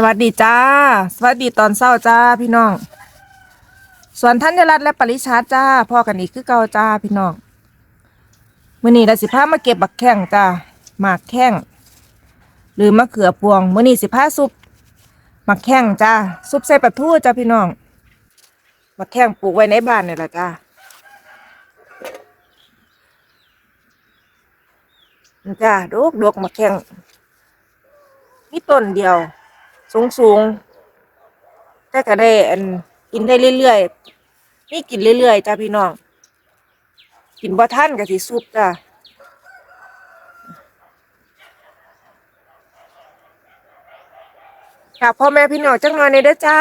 สวัสดีจ้า สวัสดีตอนเช้าจ้าพี่น้อง ส่วนท่านยรัตและปริชาจ้าพ่อกันอีกคือเก่าจ้าพี่น้องมื้อนี้เราสิพามาเก็บบักแข้งจ้าหมากแข้งหรือมะเขือพวงมื้อนี้สิพาซุปหมักแข้งจ้าซุปใส่ปลาทูจ้าพี่น้องหมักแข้งปลูกไว้ในบ้านนี่แหละจ้าจ้าดกดกหมักแข้งมีต้นเดียว สูงสูงๆแต่ก็ได้อันกินได้เรื่อยๆนี่กินเรื่อยๆจ้าพี่น้อง กินบ่ท่านก็สิซุปจ้าฝากพ่อแม่พี่น้องจังหน่อยในเด้อจ้า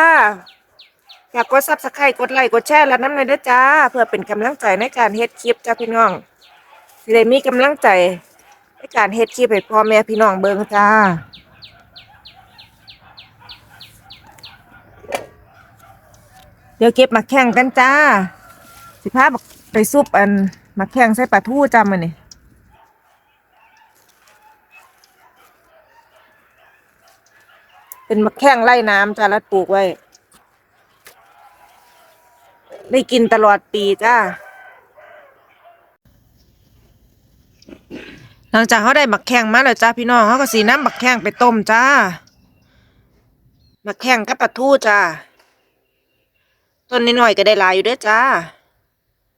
อยากกดซับสไครต์กดไลค์กดแชร์และน้ำในอยเด้อจ้า เพื่อเป็นกำลังใจในการเฮ็ดคลิปจ้าพี่น้องสิได้มีกำลังใจในการเฮ็ดคลิปให้พ่อแม่พี่น้องเบิ่งจ้า เดี๋ยวเก็บมาแข่งกันจ้า สิพาบักไปซุปอันมาแข่งใส่ปลาทูจำมันนี่เป็นมะแข้งไล่น้ำจ้ารัดปลูกไว้ ได้กินตลอดปีจ้า หลังจากเขาได้บักแข้งมาแล้วจ้าพี่น้องเขาก็สีน้ำบักแข้งไปต้มจ้าบักแข้งกับปลาทูจ้า ต้นนิดหน่อยๆก็ได้หลายอยู่เด้อจ้า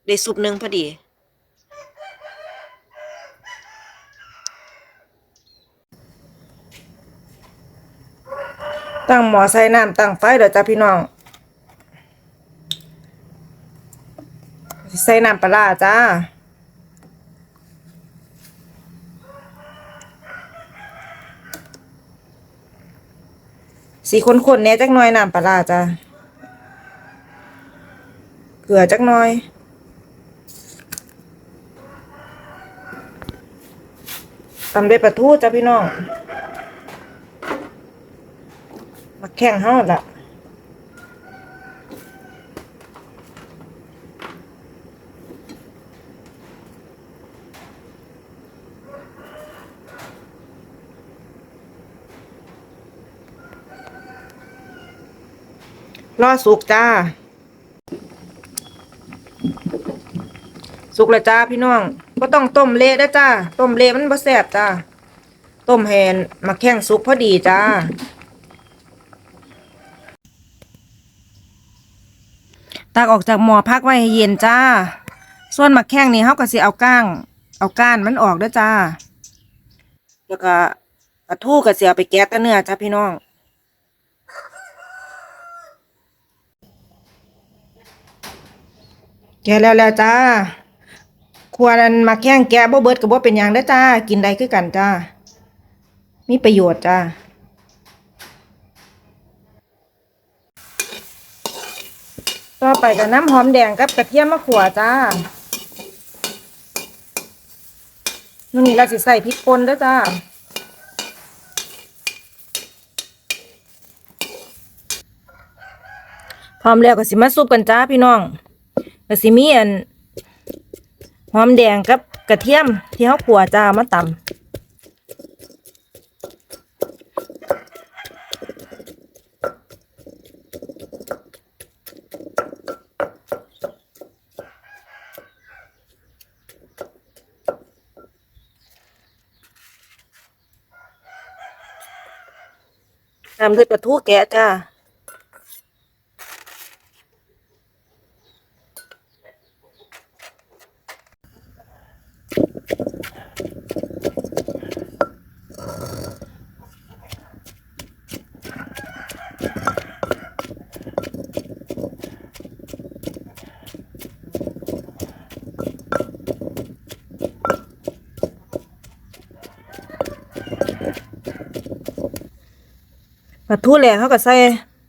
ได้ซุปหนึ่งพอดี ตั้งหมอใส่น้ำตั้งไฟเด้อจ้าพี่น้อง ใส่น้ำปลาจ้าสีข้นๆเนี้ยจักหน่อยน้ำปลาจ้า กลือจักหน่อย ตำด้วยปลาทูจ้ะพี่น้องมาแข่งเฮาละรอสุกจ้า สุกแล้วจ้าพี่น้องก็ต้องต้มเละนะจ้าต้มเละมันบ่แซ่บจ้าต้มแหนมาแข้งสุกพอดีจ้า ตักออกจากหม้อพักไว้ให้เย็นจ้า ส่วนหมักแข้งนี่เฮาก็สิเอาก้าง เอาก้านมันออกด้อจ้า แล้วก็ปลาทูก็สิเอาไปแกะแตะเนื้อจ้าพี่น้องแกะแล้วแล้วจ้า ควรอันมาแข้งแกะบ่เบิดก็บ่เป็นหยังเด้จ้า กินได้คือกันจ้า มีประโยชน์จ้าต่อไปกับน้ำหอมแดงกับกระเทียมมะขวจ้านู่นนี่เราสิใส่พริกป่นเด้อจ้า พร้อมแล้วก็สิมาซุปกันจ้าพี่น้องก็สิมีอัน หอมแดงกับกระเทียมที่เขาขัวจ้ามาตำตำด้วยปลาทูแกะจ้า ทูแหลกเขาก็ใส่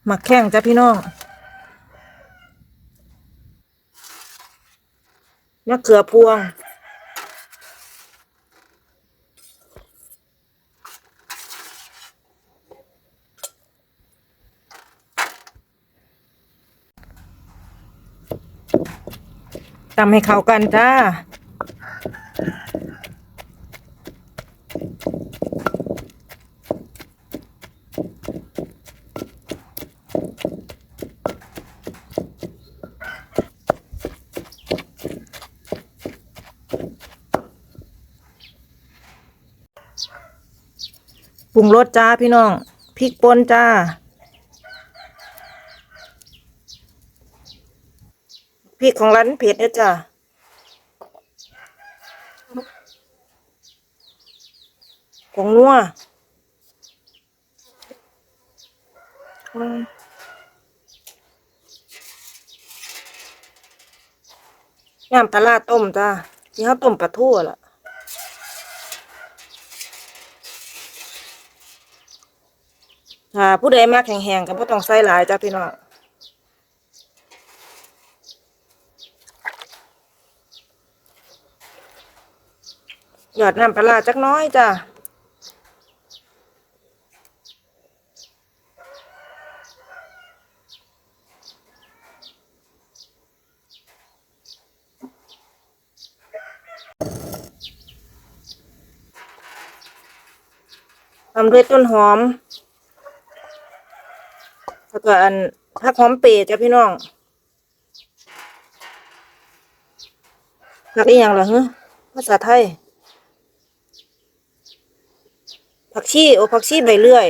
หมักแข้งจ้ะพี่น้องมะเขือพวง ตำให้เข้ากันจ้า ปรุงรสจ้าพี่น้องพริกป่นจ้าพริกของร้านเผ็ดเนี่ยจ้าของนัวน้ำปลาร้าต้มจ้าที่เขาต้มปลาทู่ล่ะ ถ้าผู้ใดมากแห้งๆก็บ่ต้องใส่หลายจ้าพี่น้องหยอดน้ำปลาจักน้อยจ้าทำด้วยต้นหอม แล้วก็อันผักหอมเปรย์จ้ะพี่น้องผักอีหยังเหรอฮะภาษาไทย ผักชีโอผักชีใบเลื่อย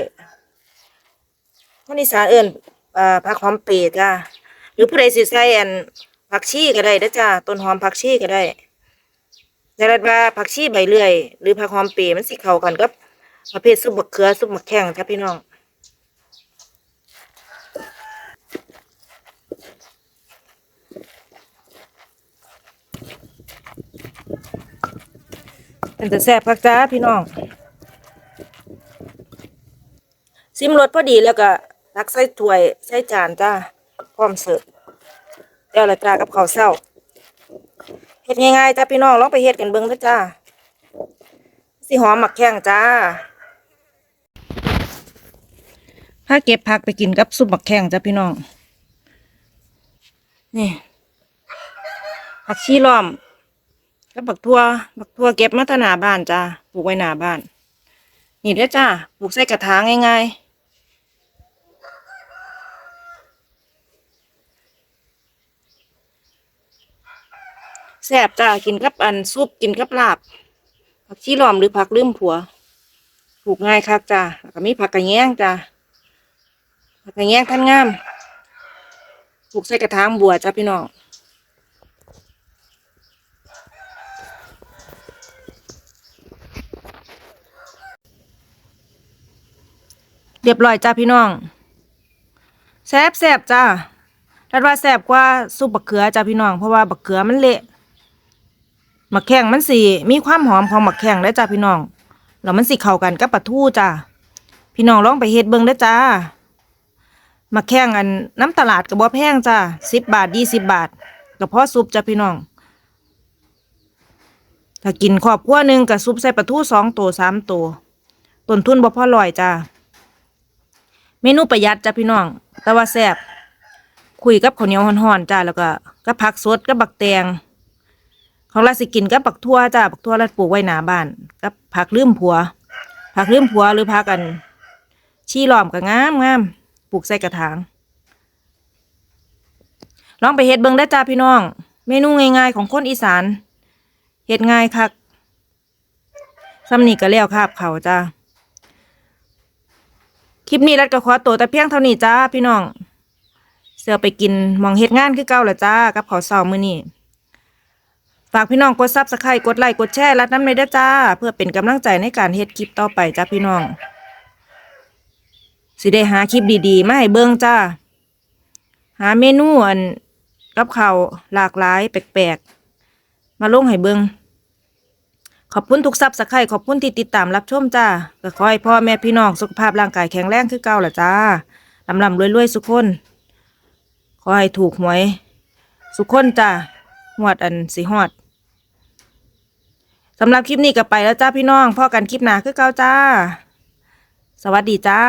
คนอีสานเอิ่นอ่าผักหอมเปรย์จ้าหรือผู้ใดสิใส่อันผักชีก็ได้เด้อจ้าต้นหอมผักชีก็ได้แต่ละว่าผักชีใบเลื่อย หรือผักหอมเปรย์มันสิเข้ากันกับประเภทซุปบักเขือซุปบักแข้งจ้ะพี่น้อง เป็นแต่แซ่บพักจ้าพี่น้องซิมรสพอดีแล้วก็ตักใส่ถ้วยใส่จานจ้าพร้อมเสิร์ฟแล้วละจ้ากับข้าวเช้าเฮ็ดง่ายๆจ้าพี่น้องลองไปเฮ็ดกันเบิ่งเด้อจ้าสิหอมหมักแข้งจ้าถ้าเก็บผักไปกินกับซุปหมักแข้งจ้าพี่น้องนี่ผักชีล้อม กับบักทั่วบักทั่วเก็บมาแตนาบ้านจ้าปลูกไว้หน้าบ้าน นี่เด้อจ้าปลูกใส่กระถางง่ายๆแซ่บจ้ากินกับอันซุปกินกับลาบ ผักชีหลอมหรือผักลืมผัวปลูกง่ายคักจ้าแล้วก็มีผักกระแยงจ้าผักกระแยงท่านงามปลูกใส่กระถางบัวจ้าพี่น้อง เรียบร้อยจ้าพี่น้องแซบแซบจ้ารัดว่าแซบกว่าซุปบักเขือจ้าพี่น้องเพราะว่าบักเขือมันเละหมักแข้งมันสีมีความหอมของหมักแข้งได้จ้าพี่น้องแล้วมันสิเข้ากันกับปลาทูจ้าพี่น้องลองไปเฮ็ดเบิ่งได้จ้าหมักแข้งอันน้ำตลาดก็บ่แพงจ้าสิบบาทยี่สิบบาทก็พอซุปจ้าพี่น้องถ้ากินครอบครัวหนึ่งกับซุปใส่ปลาทูสองตัวสามตัวต้นทุนบ่พอร้อยจ้า เมนูประหยัดจ้ะพี่น้อง แต่ว่าแซ่บคุยกับข้าวเหนียวห่อนๆจ้าแล้วก็กับผักสดกับบักแตงของเราสิกินกับบักทั่วจ้าบักทั่วเราปลูกไว้หนาบ้านกับผักลืมผัว ผักลืมผัวหรือผักกัน ชี้ล้อมก็งามงามปลูกใส่กระถางลองไปเฮ็ดเบิ่งได้จ้าพี่น้อง เมนูง่ายๆของคนอีสานเฮ็ดง่ายคักซ้ำนี่ก็แล้วคาบเขาจ้า คลิปนี้รัดก็ขอตัวแต่เพียงเท่านี้จ้าพี่น้อง เสือไปกินมองเฮ็ดงานคือเก่าละจ้า กับขอเสามื้อนี้ฝากพี่น้องกดซับสไครต์กดไลค์กดแชร์รัดน้ำในเด้จ้า เพื่อเป็นกำลังใจในการเฮ็ดคลิปต่อไปจ้าพี่น้อง สิได้หาคลิปดีๆมาให้เบิ่งจ้า หาเมนูอันกับข้าวหลากหลายแปลกๆ มาลงให้เบิ่ง ขอบคุณทุกซับสไครต์ขอบคุณที่ติดตามรับชมจ้าก็ขอให้พ่อแม่พี่น้องสุขภาพร่างกายแข็งแรงคือเก่าล่ะจ้าลำลำรวยรวยสุขคน ขอให้ถูกหวย สุขคนจ้าหวดอันสีหอดสำหรับคลิปนี้ก็ไปแล้วจ้าพี่น้องพ่อกันคลิปหน้าคือเก่าจ้า สวัสดีจ้า